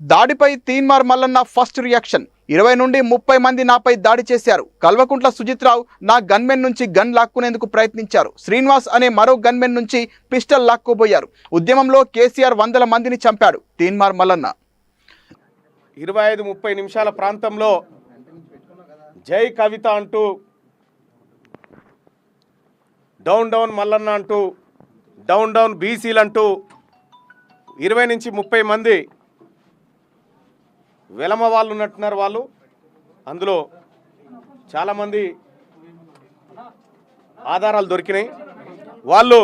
దాడిపై Teenmar Mallanna first reaction. ఇరవై నుండి ముప్పై మంది నాపై దాడి చేశారు. కల్వకుంట్ల సుజిత్రావు నా గన్మెన్ నుంచి గన్ లాక్కునేందుకు ప్రయత్నించారు. శ్రీనివాస్ అనే మరో గన్మెన్ నుంచి పిస్టల్ లాక్కోబోయారు. ఉద్యమంలో కేసీఆర్ వందల మందిని చంపాడు తీన్మార్ మల్లన్న. ఇరవై ఐదు ముప్పై నిమిషాల ప్రాంతంలో జై కవిత అంటూ డౌన్ డౌన్ మల్లన్న అంటూ డౌన్ డౌన్ బీసీలు అంటూ ఇరవై నుంచి ముప్పై మంది వెలమ వాళ్ళు ఉన్నట్టున్నారు వాళ్ళు. అందులో చాలామంది ఆధారాలు దొరికినాయి. వాళ్ళు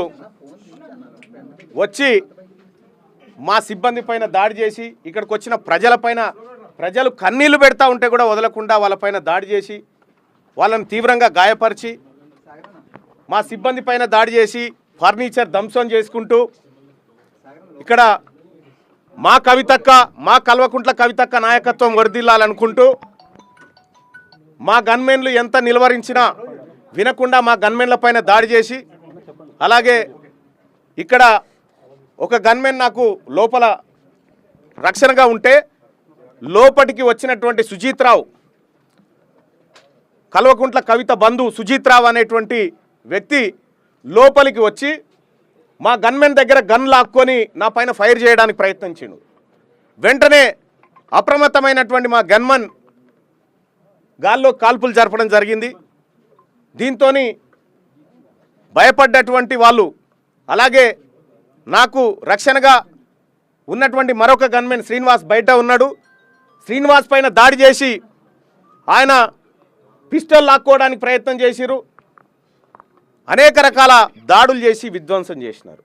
వచ్చి మా సిబ్బంది పైన దాడి చేసి ఇక్కడికి వచ్చిన ప్రజలపైన ప్రజలు కన్నీళ్ళు పెడతా ఉంటే కూడా వదలకుండా వాళ్ళపైన దాడి చేసి వాళ్ళని తీవ్రంగా గాయపరిచి మా సిబ్బంది పైన దాడి చేసి ఫర్నిచర్ ధ్వంసం చేసుకుంటూ ఇక్కడ మా కవితక్క మా కల్వకుంట్ల కవితక్క నాయకత్వం వర్దిల్లాలనుకుంటూ మా గన్మెన్లు ఎంత నిలువరించినా వినకుండా మా గన్మెన్ల పైన దాడి చేసి అలాగే ఇక్కడ ఒక గన్మెన్ నాకు లోపల రక్షణగా ఉంటే లోపటికి వచ్చినటువంటి సుజీత్రావు కల్వకుంట్ల కవిత బంధు సుజీత్రావు అనేటువంటి వ్యక్తి లోపలికి వచ్చి మా గన్మెన్ దగ్గర గన్ లాక్కొని నా పైన ఫైర్ చేయడానికి ప్రయత్నించిండు. వెంటనే అప్రమత్తమైనటువంటి మా గన్మన్ గాల్లో కాల్పులు జరపడం జరిగింది. దీంతో భయపడ్డటువంటి వాళ్ళు అలాగే నాకు రక్షణగా ఉన్నటువంటి మరొక గన్మెన్ శ్రీనివాస్ బయట ఉన్నాడు. శ్రీనివాస్ పైన దాడి చేసి ఆయన పిస్టల్ లాక్కోవడానికి ప్రయత్నం చేసిరు అనేక రకాల దాడులు చేసి విధ్వంసం చేసినారు.